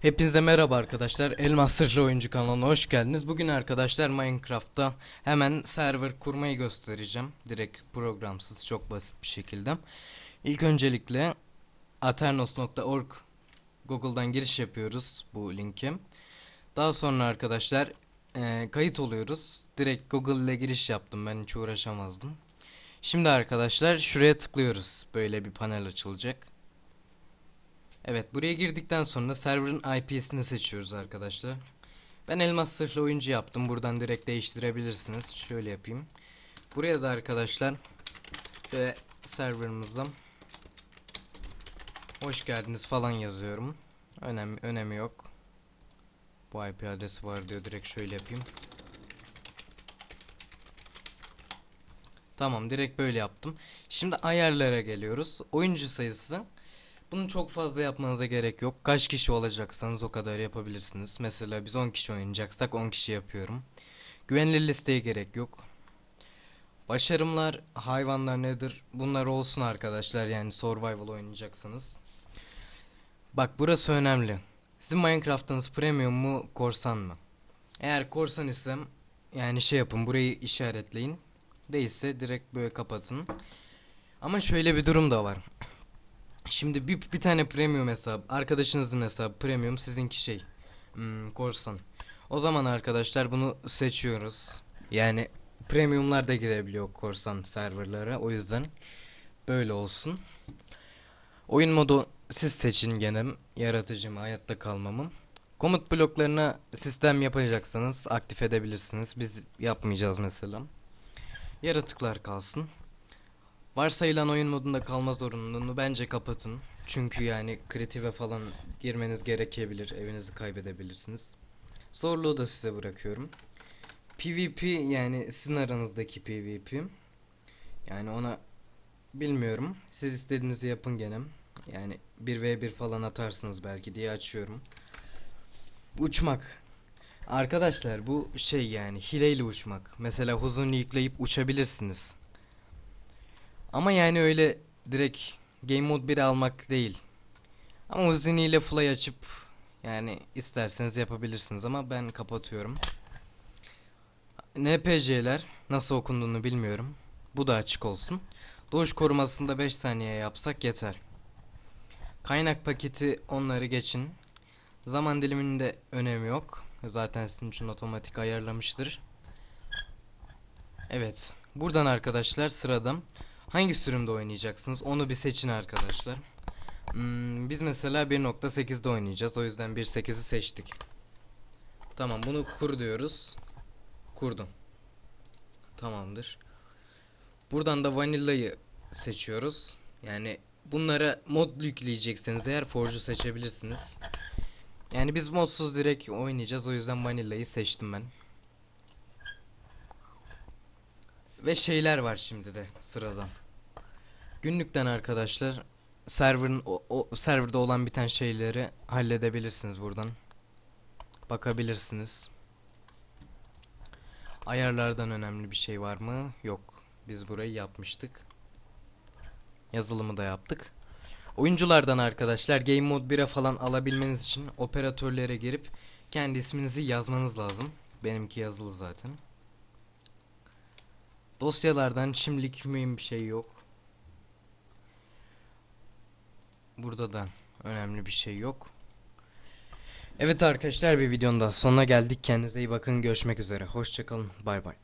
Hepinize merhaba arkadaşlar. Elmas Sırrı Oyuncu kanalına hoş geldiniz. Bugün arkadaşlar Minecraft'ta hemen server kurmayı göstereceğim. Direkt programsız çok basit bir şekilde. İlk öncelikle aternos.org Google'dan giriş yapıyoruz bu linke. Daha sonra arkadaşlar e, kayıt oluyoruz. Direkt Google ile giriş yaptım ben hiç uğraşamazdım. Şimdi arkadaşlar şuraya tıklıyoruz. Böyle bir panel açılacak. Evet buraya girdikten sonra server'ın IP'sini seçiyoruz arkadaşlar. Ben elmas sırlı oyuncu yaptım. Buradan direkt değiştirebilirsiniz. Şöyle yapayım. Buraya da arkadaşlar ve server'ımıza hoş geldiniz falan yazıyorum. Önem önemi yok. Bu IP adresi var diyor. Direkt şöyle yapayım. Tamam direkt böyle yaptım. Şimdi ayarlara geliyoruz. Oyuncu sayısı bunu çok fazla yapmanıza gerek yok. Kaç kişi olacaksanız o kadar yapabilirsiniz. Mesela biz 10 kişi oynayacaksak 10 kişi yapıyorum. Güvenilir listeye gerek yok. Başarımlar, hayvanlar nedir? Bunlar olsun arkadaşlar yani survival oynayacaksanız. Bak burası önemli. Sizin Minecraft'ınız premium mu, korsan mı? Eğer korsan isem yani şey yapın burayı işaretleyin. Değilse direkt böyle kapatın. Ama şöyle bir durum da var. Şimdi bir, bir tane premium hesap, arkadaşınızın hesabı premium, sizinki şey, hmm, korsan. O zaman arkadaşlar bunu seçiyoruz. Yani premiumlar da girebiliyor korsan serverlara. O yüzden böyle olsun. Oyun modu siz seçin gene yaratıcı mı, hayatta kalmamı. Komut bloklarına sistem yapacaksanız aktif edebilirsiniz. Biz yapmayacağız mesela. Yaratıklar kalsın. Varsayılan oyun modunda kalma zorunluluğunu bence kapatın. Çünkü yani kreative falan girmeniz gerekebilir. Evinizi kaybedebilirsiniz. Zorluğu da size bırakıyorum. PvP yani sizin aranızdaki PvP. Yani ona bilmiyorum. Siz istediğinizi yapın gene. Yani 1v1 falan atarsınız belki diye açıyorum. Uçmak. Arkadaşlar bu şey yani hileyle uçmak. Mesela huzurunu yükleyip uçabilirsiniz. Ama yani öyle direkt Game Mode 1 almak değil. Ama Uzini ile Fly açıp yani isterseniz yapabilirsiniz ama ben kapatıyorum. NPC'ler nasıl okunduğunu bilmiyorum. Bu da açık olsun. Doğuş korumasında 5 saniye yapsak yeter. Kaynak paketi onları geçin. Zaman diliminde önemi yok. Zaten sizin için otomatik ayarlamıştır. Evet. Buradan arkadaşlar sırada Hangi sürümde oynayacaksınız? Onu bir seçin arkadaşlar. Hmm, biz mesela 1.8'de oynayacağız. O yüzden 1.8'i seçtik. Tamam bunu kur diyoruz. Kurdum. Tamamdır. Buradan da vanillayı seçiyoruz. Yani bunlara mod yükleyecekseniz eğer Forge'u seçebilirsiniz. Yani biz modsuz direkt oynayacağız. O yüzden vanillayı seçtim ben. Ve şeyler var şimdi de sırada. Günlükten arkadaşlar server'ın o, o serverda olan biten şeyleri halledebilirsiniz buradan. Bakabilirsiniz. Ayarlardan önemli bir şey var mı? Yok. Biz burayı yapmıştık. Yazılımı da yaptık. Oyunculardan arkadaşlar Game Mode 1'e falan alabilmeniz için operatörlere girip kendi isminizi yazmanız lazım. Benimki yazılı zaten. Dosyalardan şimdilik mühim bir şey yok. Burada da önemli bir şey yok. Evet arkadaşlar bir videonun da sonuna geldik. Kendinize iyi bakın. Görüşmek üzere. Hoşçakalın. Bay bay.